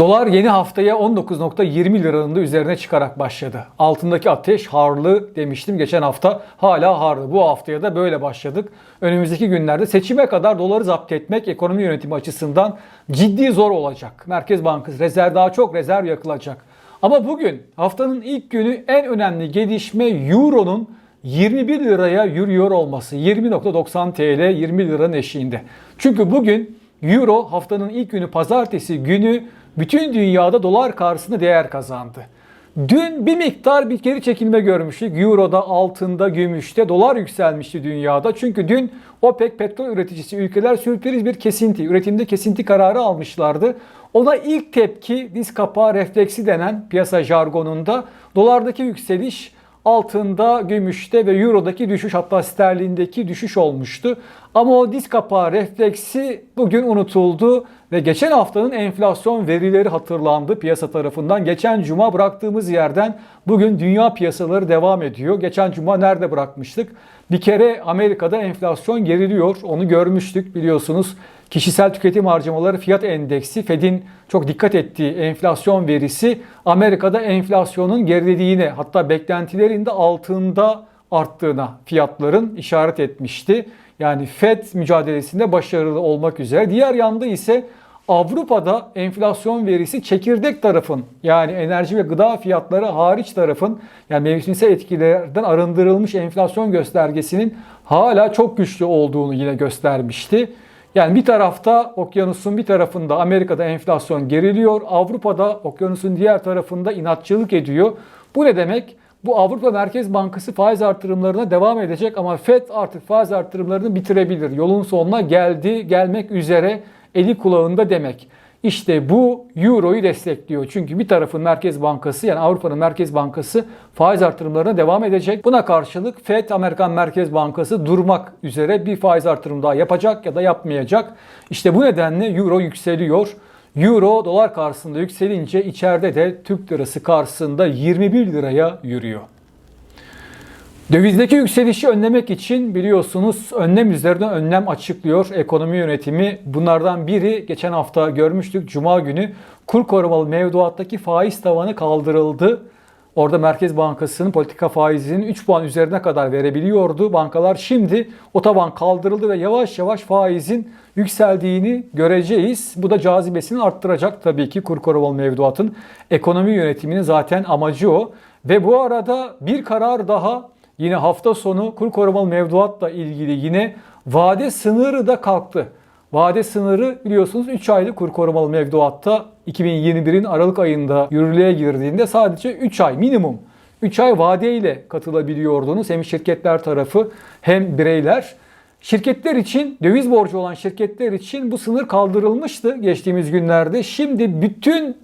Dolar yeni haftaya 19.20 liranın da üzerine çıkarak başladı. Altındaki ateş harlı demiştim geçen hafta. Hala harlı. Bu haftaya da böyle başladık. Önümüzdeki günlerde seçime kadar doları zapt etmek ekonomi yönetimi açısından ciddi zor olacak. Merkez Bankası rezerv daha çok rezerv yakılacak. Ama bugün haftanın ilk günü en önemli gelişme Euro'nun 21 liraya yürüyor olması. 20.90 TL 20 liranın eşiğinde. Çünkü bugün Euro haftanın ilk günü pazartesi günü bütün dünyada dolar karşısında değer kazandı. Dün bir miktar bir geri çekilme görmüştük. Euro'da, altında, gümüşte dolar yükselmişti dünyada. Çünkü dün OPEC petrol üreticisi ülkeler sürpriz bir kesinti, üretimde kesinti kararı almışlardı. Ona ilk tepki diz kapağı refleksi denen piyasa jargonunda dolardaki yükseliş altında, gümüşte ve eurodaki düşüş hatta sterlindeki düşüş olmuştu. Ama o diz kapağı refleksi bugün unutuldu ve geçen haftanın enflasyon verileri hatırlandı piyasa tarafından. Geçen cuma bıraktığımız yerden bugün dünya piyasaları devam ediyor. Geçen cuma nerede bırakmıştık? Bir kere Amerika'da enflasyon geriliyor. Onu görmüştük biliyorsunuz. Kişisel tüketim harcamaları fiyat endeksi Fed'in çok dikkat ettiği enflasyon verisi Amerika'da enflasyonun gerilediğine hatta beklentilerin de altında arttığına fiyatların işaret etmişti. Yani Fed mücadelesinde başarılı olmak üzere. Diğer yanda ise Avrupa'da enflasyon verisi çekirdek tarafın yani enerji ve gıda fiyatları hariç tarafın yani mevsimsel etkilerden arındırılmış enflasyon göstergesinin hala çok güçlü olduğunu yine göstermişti. Yani bir tarafta okyanusun bir tarafında Amerika'da enflasyon geriliyor. Avrupa'da okyanusun diğer tarafında inatçılık ediyor. Bu ne demek? Bu Avrupa Merkez Bankası faiz artırımlarına devam edecek ama FED artık faiz artırımlarını bitirebilir. Yolun sonuna geldi, gelmek üzere eli kulağında demek. İşte bu Euro'yu destekliyor. Çünkü bir tarafın Merkez Bankası yani Avrupa'nın Merkez Bankası faiz artırımlarına devam edecek. Buna karşılık FED Amerikan Merkez Bankası durmak üzere bir faiz artırım daha yapacak ya da yapmayacak. İşte bu nedenle Euro yükseliyor. Euro dolar karşısında yükselince içeride de Türk lirası karşısında 21 liraya yürüyor. Dövizdeki yükselişi önlemek için biliyorsunuz önlem üzerine önlem açıklıyor ekonomi yönetimi. Bunlardan biri geçen hafta görmüştük Cuma günü kur korumalı mevduattaki faiz tavanı kaldırıldı. Orada Merkez Bankası'nın politika faizinin 3 puan üzerine kadar verebiliyordu. Bankalar şimdi o tavan kaldırıldı ve yavaş yavaş faizin yükseldiğini göreceğiz. Bu da cazibesini arttıracak tabii ki kur korumalı mevduatın. Ekonomi yönetiminin zaten amacı o. Ve bu arada bir karar daha Yine hafta sonu kur korumalı mevduatla ilgili yine vade sınırı da kalktı. Vade sınırı biliyorsunuz 3 aylık kur korumalı mevduatta 2021'in Aralık ayında yürürlüğe girdiğinde sadece 3 ay minimum 3 ay vadeyle katılabiliyordunuz. Hem şirketler tarafı hem bireyler. Şirketler için, döviz borcu olan şirketler için bu sınır kaldırılmıştı geçtiğimiz günlerde. Şimdi bütün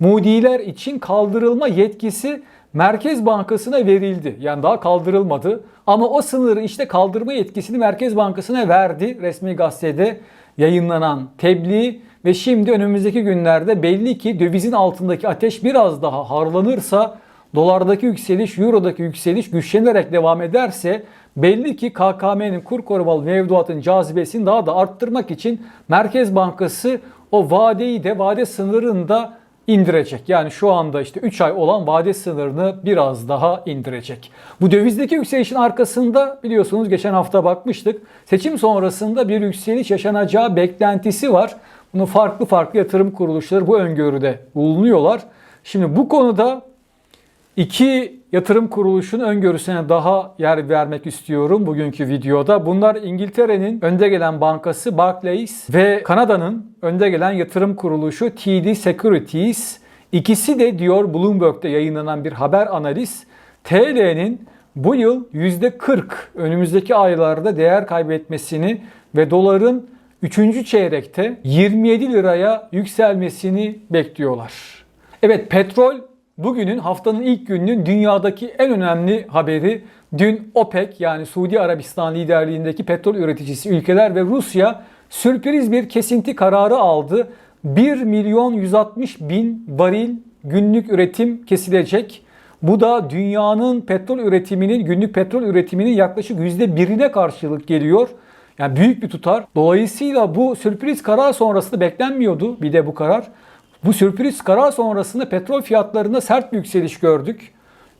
mudiler için kaldırılma yetkisi Merkez Bankası'na verildi. Yani daha kaldırılmadı. Ama o sınırı işte kaldırma yetkisini Merkez Bankası'na verdi. Resmi gazetede yayınlanan tebliğ ve şimdi önümüzdeki günlerde belli ki dövizin altındaki ateş biraz daha harlanırsa dolardaki yükseliş, eurodaki yükseliş güçlenerek devam ederse belli ki KKM'nin kur korumalı mevduatın cazibesini daha da arttırmak için Merkez Bankası o vadeyi de vade sınırını da indirecek. Yani şu anda işte 3 ay olan vade sınırını biraz daha indirecek. Bu dövizdeki yükselişin arkasında biliyorsunuz geçen hafta bakmıştık. Seçim sonrasında bir yükseliş yaşanacağı beklentisi var. Bunu farklı farklı yatırım kuruluşları bu öngörüde bulunuyorlar. Şimdi bu konuda iki yatırım kuruluşunun öngörüsüne daha yer vermek istiyorum bugünkü videoda. Bunlar İngiltere'nin önde gelen bankası Barclays ve Kanada'nın önde gelen yatırım kuruluşu TD Securities. İkisi de diyor Bloomberg'de yayınlanan bir haber analiz TL'nin bu yıl %40 önümüzdeki aylarda değer kaybetmesini ve doların 3. çeyrekte 27 liraya yükselmesini bekliyorlar. Evet petrol Bugünün haftanın ilk gününün dünyadaki en önemli haberi dün OPEC yani Suudi Arabistan liderliğindeki petrol üreticisi ülkeler ve Rusya sürpriz bir kesinti kararı aldı. 1 milyon 160 bin varil günlük üretim kesilecek. Bu da dünyanın petrol üretiminin, günlük petrol üretiminin yaklaşık %1'ine karşılık geliyor. Yani büyük bir tutar. Dolayısıyla bu sürpriz karar sonrasında beklenmiyordu bir de bu karar. Bu sürpriz karar sonrasında petrol fiyatlarında sert bir yükseliş gördük.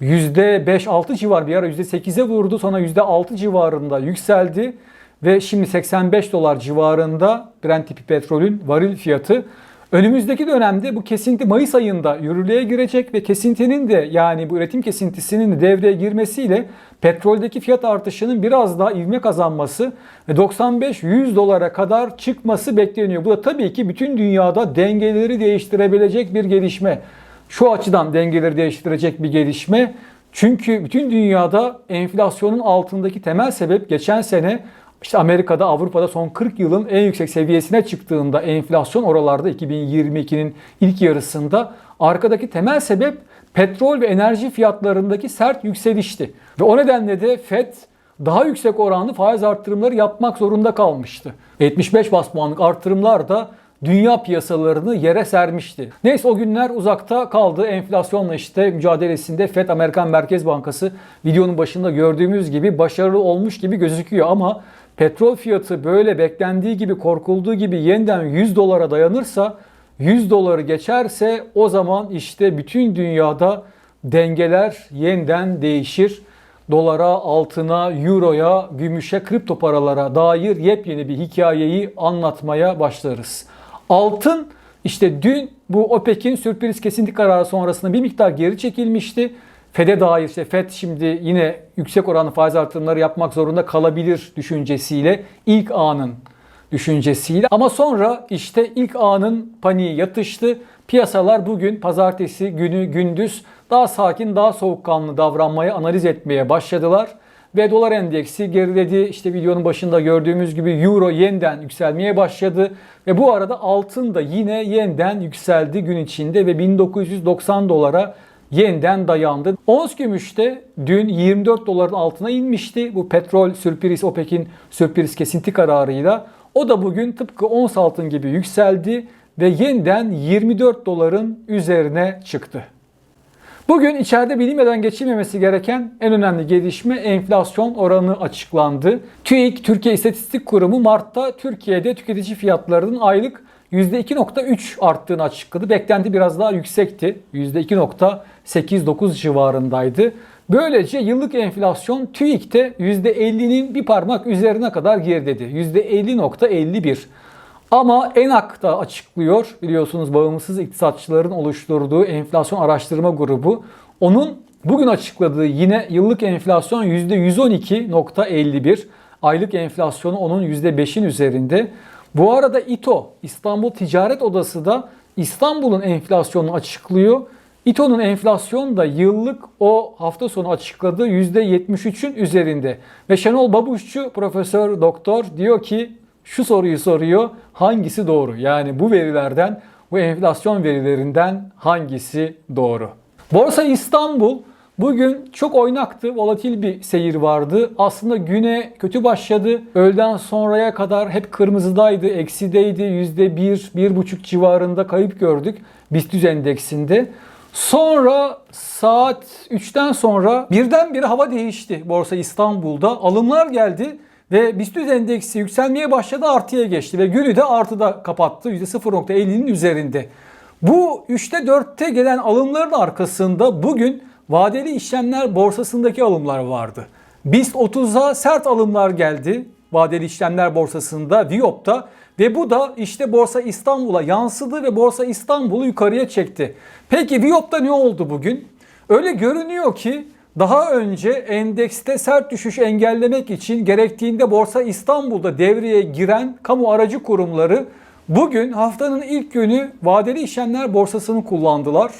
%5-6 civar bir ara %8'e vurdu sonra %6 civarında yükseldi ve şimdi 85 dolar civarında Brent tipi petrolün varil fiyatı. Önümüzdeki dönemde bu kesinti Mayıs ayında yürürlüğe girecek ve kesintinin de yani bu üretim kesintisinin de devreye girmesiyle petroldeki fiyat artışının biraz daha ivme kazanması ve 95-100 dolara kadar çıkması bekleniyor. Bu da tabii ki bütün dünyada dengeleri değiştirebilecek bir gelişme. Şu açıdan dengeleri değiştirecek bir gelişme. Çünkü bütün dünyada enflasyonun altındaki temel sebep geçen sene işte Amerika'da, Avrupa'da son 40 yılın en yüksek seviyesine çıktığında enflasyon oralarda 2022'nin ilk yarısında arkadaki temel sebep petrol ve enerji fiyatlarındaki sert yükselişti. Ve o nedenle de FED daha yüksek oranlı faiz arttırımları yapmak zorunda kalmıştı. 75 bas puanlık arttırımlar da dünya piyasalarını yere sermişti. Neyse o günler uzakta kaldı. Enflasyonla işte mücadelesinde FED Amerikan Merkez Bankası videonun başında gördüğümüz gibi başarılı olmuş gibi gözüküyor ama petrol fiyatı böyle beklendiği gibi korkulduğu gibi yeniden 100 dolara dayanırsa 100 doları geçerse o zaman işte bütün dünyada dengeler yeniden değişir. Dolara, altına, euroya, gümüşe, kripto paralara dair yepyeni bir hikayeyi anlatmaya başlarız. Altın işte dün bu OPEC'in sürpriz kesinti kararı sonrasında bir miktar geri çekilmişti. FED'e dair işte FED şimdi yine yüksek oranlı faiz artırımları yapmak zorunda kalabilir düşüncesiyle ilk anın düşüncesiyle ama sonra işte ilk anın paniği yatıştı. Piyasalar bugün pazartesi günü gündüz daha sakin, daha soğukkanlı davranmaya, analiz etmeye başladılar. Ve dolar endeksi geriledi. İşte videonun başında gördüğümüz gibi euro yeniden yükselmeye başladı. Ve bu arada altın da yine yeniden yükseldi gün içinde ve 1990 dolara yeniden dayandı. Ons gümüşte dün 24 doların altına inmişti. Bu petrol sürpriz OPEC'in sürpriz kesinti kararıyla. O da bugün tıpkı ons altın gibi yükseldi ve yeniden 24 doların üzerine çıktı. Bugün içeride bilinmeden geçilmemesi gereken en önemli gelişme enflasyon oranı açıklandı. TÜİK, Türkiye İstatistik Kurumu Mart'ta Türkiye'de tüketici fiyatlarının aylık %2.3 arttığını açıkladı. Beklenti biraz daha yüksekti. %2.89 civarındaydı. Böylece yıllık enflasyon TÜİK'te %50'nin bir parmak üzerine kadar geriledi. %50.51. Ama ENAK da açıklıyor biliyorsunuz bağımsız iktisatçıların oluşturduğu enflasyon araştırma grubu. Onun bugün açıkladığı yine yıllık enflasyon %112.51. Aylık enflasyonu onun %5'in üzerinde. Bu arada İTO İstanbul Ticaret Odası da İstanbul'un enflasyonunu açıklıyor. İTO'nun enflasyon da yıllık o hafta sonu açıkladığı %73'ün üzerinde. Ve Şenol Babuşçu Profesör Doktor diyor ki şu soruyu soruyor. Hangisi doğru? Yani bu verilerden, bu enflasyon verilerinden hangisi doğru? Borsa İstanbul bugün çok oynaktı, volatil bir seyir vardı. Aslında güne kötü başladı. Öğleden sonraya kadar hep kırmızıdaydı, eksideydi. %1, 1,5 civarında kayıp gördük BIST endeksinde. Sonra saat 3'ten sonra birdenbire hava değişti Borsa İstanbul'da. Alımlar geldi. Ve BIST endeksi yükselmeye başladı artıya geçti ve günü de artıda kapattı %0.50'nin üzerinde. Bu 3'te 4'te gelen alımların arkasında bugün vadeli işlemler borsasındaki alımlar vardı. BIST 30'a sert alımlar geldi vadeli işlemler borsasında Viyop'ta ve bu da işte Borsa İstanbul'a yansıdı ve Borsa İstanbul'u yukarıya çekti. Peki Viyop'ta ne oldu bugün? Öyle görünüyor ki daha önce endekste sert düşüş engellemek için gerektiğinde Borsa İstanbul'da devreye giren kamu aracı kurumları bugün haftanın ilk günü vadeli işlemler borsasını kullandılar.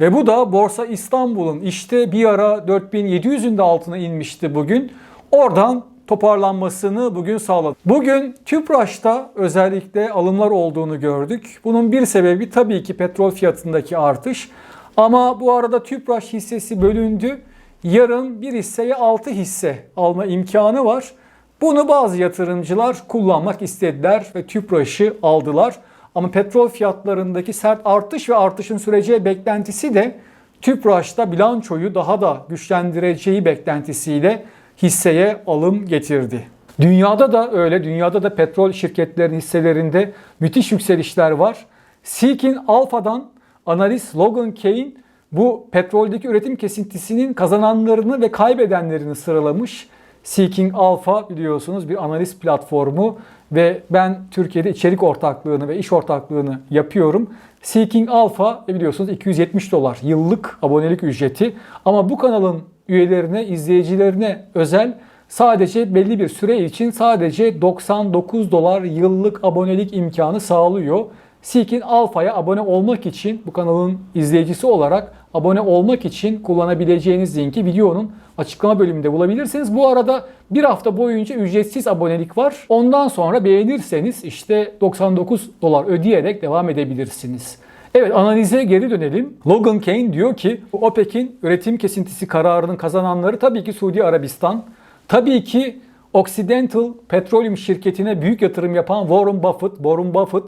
Ve bu da Borsa İstanbul'un işte bir ara 4700'ün de altına inmişti bugün. Oradan toparlanmasını bugün sağladı. Bugün Tüpraş'ta özellikle alımlar olduğunu gördük. Bunun bir sebebi tabii ki petrol fiyatındaki artış. Ama bu arada Tüpraş hissesi bölündü yarın bir hisseye 6 hisse alma imkanı var. Bunu bazı yatırımcılar kullanmak istediler ve TÜPRAŞ'ı aldılar. Ama petrol fiyatlarındaki sert artış ve artışın süreceği beklentisi de TÜPRAŞ'ta bilançoyu daha da güçlendireceği beklentisiyle hisseye alım getirdi. Dünyada da öyle. Dünyada da petrol şirketlerinin hisselerinde müthiş yükselişler var. Seeking Alpha'dan analist Logan Kane bu petroldeki üretim kesintisinin kazananlarını ve kaybedenlerini sıralamış. Seeking Alpha biliyorsunuz bir analiz platformu ve ben Türkiye'de içerik ortaklığını ve iş ortaklığını yapıyorum. Seeking Alpha e, biliyorsunuz 270 dolar yıllık abonelik ücreti ama bu kanalın üyelerine, izleyicilerine özel sadece belli bir süre için sadece 99 dolar yıllık abonelik imkanı sağlıyor. Seeking Alpha'ya abone olmak için bu kanalın izleyicisi olarak abone olmak için kullanabileceğiniz linki videonun açıklama bölümünde bulabilirsiniz. Bu arada bir hafta boyunca ücretsiz abonelik var. Ondan sonra beğenirseniz işte 99 dolar ödeyerek devam edebilirsiniz. Evet analize geri dönelim. Logan Kane diyor ki OPEC'in üretim kesintisi kararının kazananları tabii ki Suudi Arabistan. Tabii ki Occidental Petroleum şirketine büyük yatırım yapan Warren Buffett. Warren Buffett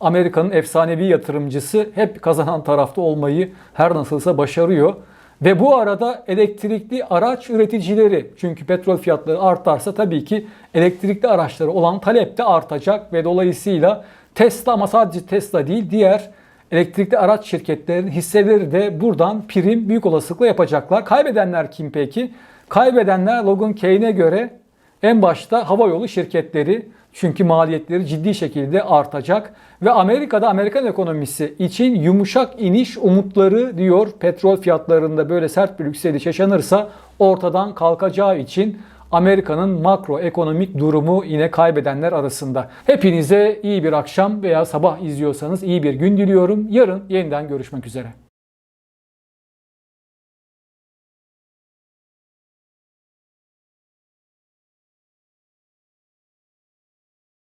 Amerika'nın efsanevi yatırımcısı hep kazanan tarafta olmayı her nasılsa başarıyor. Ve bu arada elektrikli araç üreticileri çünkü petrol fiyatları artarsa tabii ki elektrikli araçları olan talep de artacak ve dolayısıyla Tesla ama sadece Tesla değil diğer elektrikli araç şirketlerinin hisseleri de buradan prim büyük olasılıkla yapacaklar. Kaybedenler kim peki? Kaybedenler Logan Kane'e göre en başta havayolu şirketleri çünkü maliyetleri ciddi şekilde artacak ve Amerika'da Amerikan ekonomisi için yumuşak iniş umutları diyor petrol fiyatlarında böyle sert bir yükseliş yaşanırsa ortadan kalkacağı için Amerika'nın makro ekonomik durumu yine kaybedenler arasında. Hepinize iyi bir akşam veya sabah izliyorsanız iyi bir gün diliyorum. Yarın yeniden görüşmek üzere.